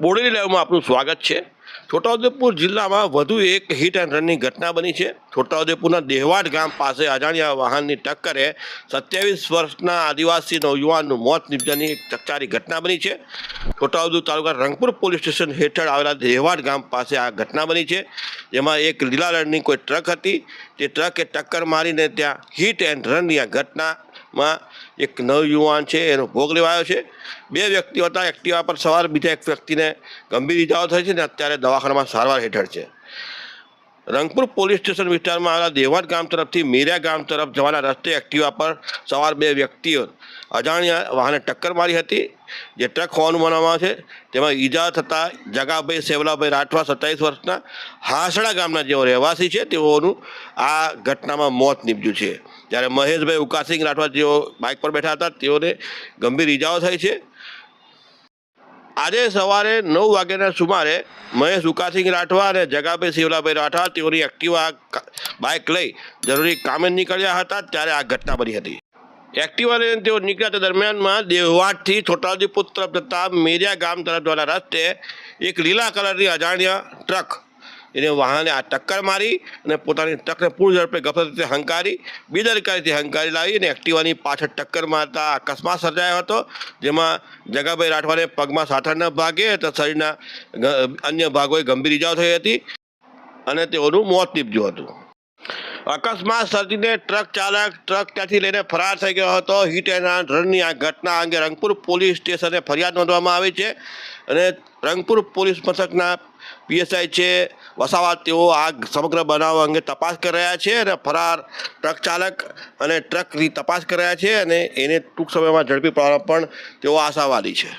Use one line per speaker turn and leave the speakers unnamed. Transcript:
બોડેલી લાઈવમાં આપનું સ્વાગત છે. છોટાઉદેપુર જિલ્લામાં વધુ એક હિટ એન્ડ રનની ઘટના બની છે. છોટાઉદેપુરના દેહવાડ ગામ પાસે અજાણ્યા વાહનની ટક્કરે સત્યાવીસ વર્ષના આદિવાસી નવયુવાનનું મોત નિપજ્યાની એક ચકચારી ઘટના બની છે. છોટાઉદેપુર તાલુકા રંગપુર પોલીસ સ્ટેશન હેઠળ આવેલા દેહવાડ ગામ પાસે આ ઘટના બની છે. જેમાં એક લીલા રણની કોઈ ટ્રક હતી. તે ટ્રકે ટક્કર મારીને ત્યાં હિટ એન્ડ રનની આ ઘટનામાં એક નવયુવાન છે, એનો ભોગ લેવાયો છે. બે વ્યક્તિઓ હતા, એક્ટિવા પર સવાર બીજા એક વ્યક્તિને ગંભીર ઇજાઓ થઈ છે ને અત્યારે દવાખાનામાં સારવાર હેઠળ છે. રંગપુર પોલીસ સ્ટેશન વિસ્તારમાં આવેલા દેવાડ ગામ તરફથી મીરા ગામ તરફ જવાના રસ્તે એક્ટિવા પર સવાર બે વ્યક્તિઓ અજાણ્યા વાહને ટક્કર મારી હતી, જે ટ્રક હોવાનું માનવામાં આવે છે. તેમાં ઈજા થતાં જગાભાઈ સેવલાભાઈ રાઠવા સત્તાવીસ વર્ષના હાસડા ગામના જેઓ રહેવાસી છે, તેઓનું આ ઘટનામાં મોત નીપજ્યું છે. જ્યારે મહેશભાઈ ઉકાસિંગ રાઠવા જેઓ બાઇક પર બેઠા હતા, તેઓને ગંભીર ઈજાઓ થઈ છે. આજે સવારે નવ વાગ્યાના સુમારે મહેશ ઉકાસિંગ રાઠવા અને જગાભાઈ શિવલાભાઈ રાઠવા તેઓની એક્ટિવા બાઇક લઈ જરૂરી કામે નીકળ્યા હતા, ત્યારે આ ઘટના બની હતી. એક્ટિવા લઈને તેઓ નીકળ્યા તે દરમિયાનમાં દેવવાડથી છોટાઉદેપુર તરફ જતા મેરિયા ગામ તરફ જવાના રસ્તે એક લીલા કલરની અજાણ્યા ટ્રક એને વાહને આ ટક્કર મારી અને પોતાની ટ્રકને પૂર્ણ ઝડપે ગફલત રીતે હંકારી, બેદરકારીથી હંકારી લાવી અને એક્ટિવાની પાછળ ટક્કર મારતા અકસ્માત સર્જાયો હતો, જેમાં જગાભાઈ રાઠવાને પગમાં સાથળના ભાગે તથા શરીરના અન્ય ભાગોએ ગંભીર ઇજાઓ થઈ હતી અને તેઓનું મોત નીપજ્યું હતું. અકસ્માત સર્જીને ટ્રક ચાલક ટ્રક ત્યાંથી લઈને ફરાર થઈ ગયો હતો. હિટ એન્ડ રનની આ ઘટના અંગે રંગપુર પોલીસ સ્ટેશને ફરિયાદ નોંધવામાં આવી છે અને રંગપુર પોલીસ મથકના પીએસઆઈ છે વસાવા તેઓ આ સમગ્ર બનાવ અંગે તપાસ કરી રહ્યા છે અને ફરાર ટ્રક ચાલક અને ટ્રકની તપાસ કરી રહ્યા છે અને એને ટૂંક સમયમાં ઝડપી પાડવા પણ તેઓ આશાવાદી છે.